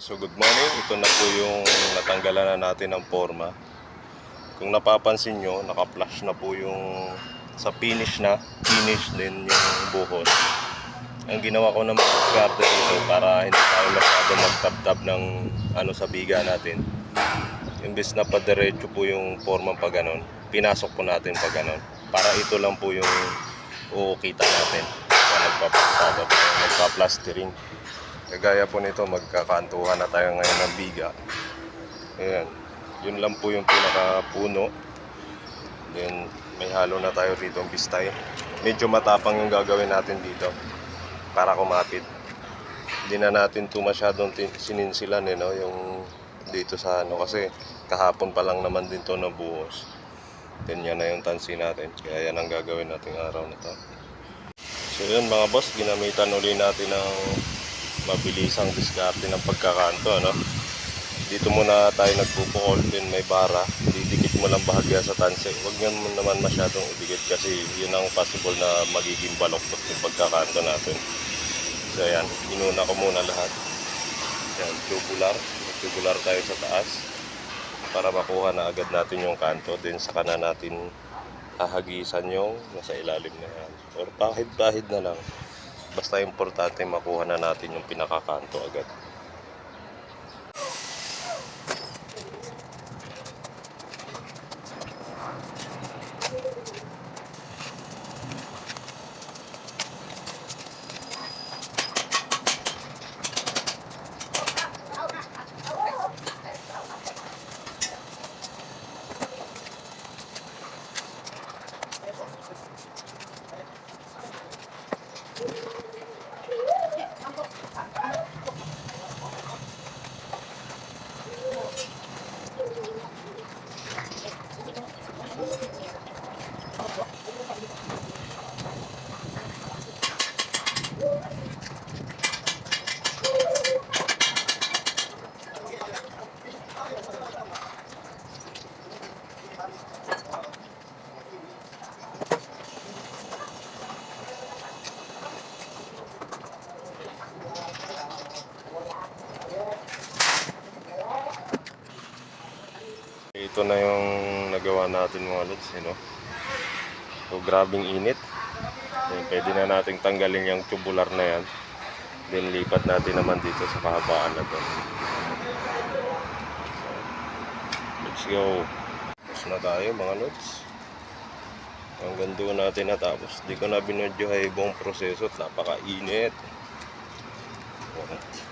So good morning, ito na po yung natanggalan na natin ng forma. Kung napapansin nyo, naka-flash na po yung sa finish na, finish din yung buhos. Ang ginawa ko naman sa garden dito para hindi tayo masyado magtabtab ng ano sa biga natin. Imbes na padiretso po yung forma pa ganon, pinasok po natin pa ganon. Para ito lang po yung uukita natin. Kaya nagpapasada tayo, nagpa-plastering. Kagaya po nito, magkakantuhan na tayo ngayon ng biga. Ayan. Yun lang po yung pinakapuno. Then, may halo na tayo rito ang bistay. Medyo matapang yung gagawin natin dito para kumapit. Hindi na natin ito masyadong sininsilan eh, no? yung dito sa ano kasi kahapon pa lang naman din to nabuhos. Then yan na yung tansi natin. Kaya yan ang gagawin nating araw na to. So yun mga boss, ginamitan uli natin ng mabilisang diskarte ng pagkakanto, ano? Dito muna tayo nagpupukol, din may bara. Didikit mo lang bahagya sa tanse. Huwag nyo naman masyadong idikit kasi yun ang possible na magiging baloktot yung pagkakanto natin. So ayan, inuna ko muna lahat. Yan, tubular. Tubular tayo sa taas para makuha na agad natin yung kanto. Then saka na natin hahagisan yung nasa ilalim na yan. Or pahid-pahid na lang. Basta importante makuha na natin yung pinakakanto agad. Ito na yung nagawa natin mga lods, you know? So, grabing init. Then, pwede na nating tanggalin yung tubular na yan. Then, lipat natin naman dito sa kahabaan na to. Let's go. Tapos na tayo mga lods. Hanggang doon natin natapos. Di ko na binodyo ay buong proseso at napakainit. Okay.